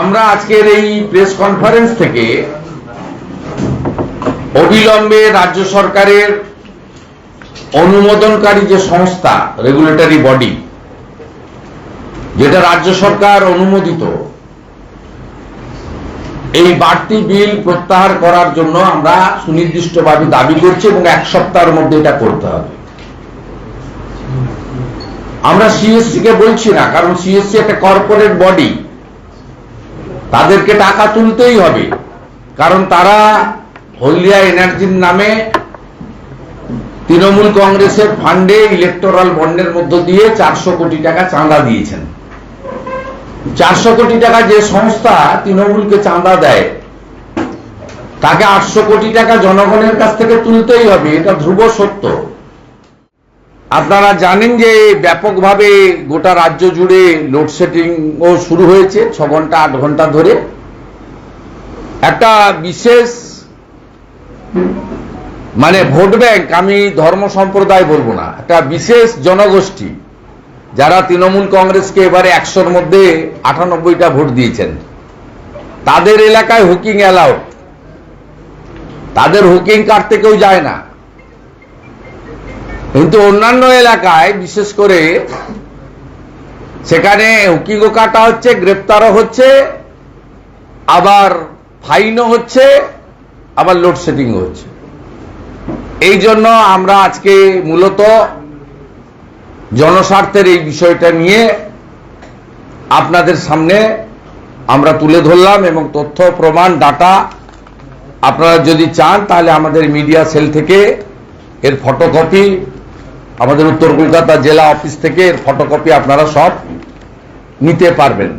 আমরা আজকের এই প্রেস কনফারেন্স থেকে অবিলম্বে রাজ্য সরকারের অনুমোদনকারী যে সংস্থা রেগুলেটরি বডি যেটা রাজ্য সরকার অনুমোদিত, এই বাড়তি বিল প্রত্যাহার করার জন্য আমরা সুনির্দিষ্টভাবে দাবি করছি এবং এক সপ্তাহের মধ্যে এটা করতে হবে। আমরা সিএসসি কে বলছি না, কারণ সিএসসি একটা কর্পোরেট বডি তাদেরকে টাকা তুলতেই হবে। কারণ তারা হলদিয়া এনার্জির নামে তৃণমূল কংগ্রেসের ফান্ডে ইলেকটোরাল বন্ডের মধ্য দিয়ে চারশো কোটি টাকা চাঁদা দিয়েছেন। চারশো কোটি টাকা যে সংস্থা তৃণমূলকে চাঁদা দেয়, তাকে আটশো কোটি টাকা জনগণের কাছ থেকে তুলতেই হবে, এটা ধ্রুব সত্য। আপনারা জানেন যে ব্যাপকভাবে গোটা রাজ্য জুড়ে লোডশেডিং ও শুরু হয়েছে, ছ ঘণ্টা, আট ঘণ্টা ধরে। একটা বিশেষ মানে ভোট ব্যাংক, আমি ধর্ম সম্প্রদায় বলব না, একটা বিশেষ জনগোষ্ঠী, যারা তৃণমূল কংগ্রেসকে এবারে একশোর মধ্যে আটানব্বইটা ভোট দিয়েছেন, তাদের এলাকায় হুকিং অ্যালাউড তাদের হুকিং কাটতে কেউ যায় না। কিন্তু অন্যান্য এলাকায়, বিশেষ করে সেখানে হুকিংও কাটা হচ্ছে, গ্রেপ্তারও হচ্ছে, আবার ফাইনও হচ্ছে, আবার লোডশেডিংও হচ্ছে। এই জন্য আমরা আজকে মূলত জনস্বার্থের এই বিষয়টা নিয়ে আপনাদের সামনে আমরা তুলে ধরলাম এবং তথ্য, প্রমাণ, ডাটা আপনারা যদি চান, তাহলে আমাদের মিডিয়া সেল থেকে এর ফটোকপি আমাদের উত্তর কলকাতা জেলা অফিস থেকে ফটোকপি আপনারা সব নিতে পারবেন।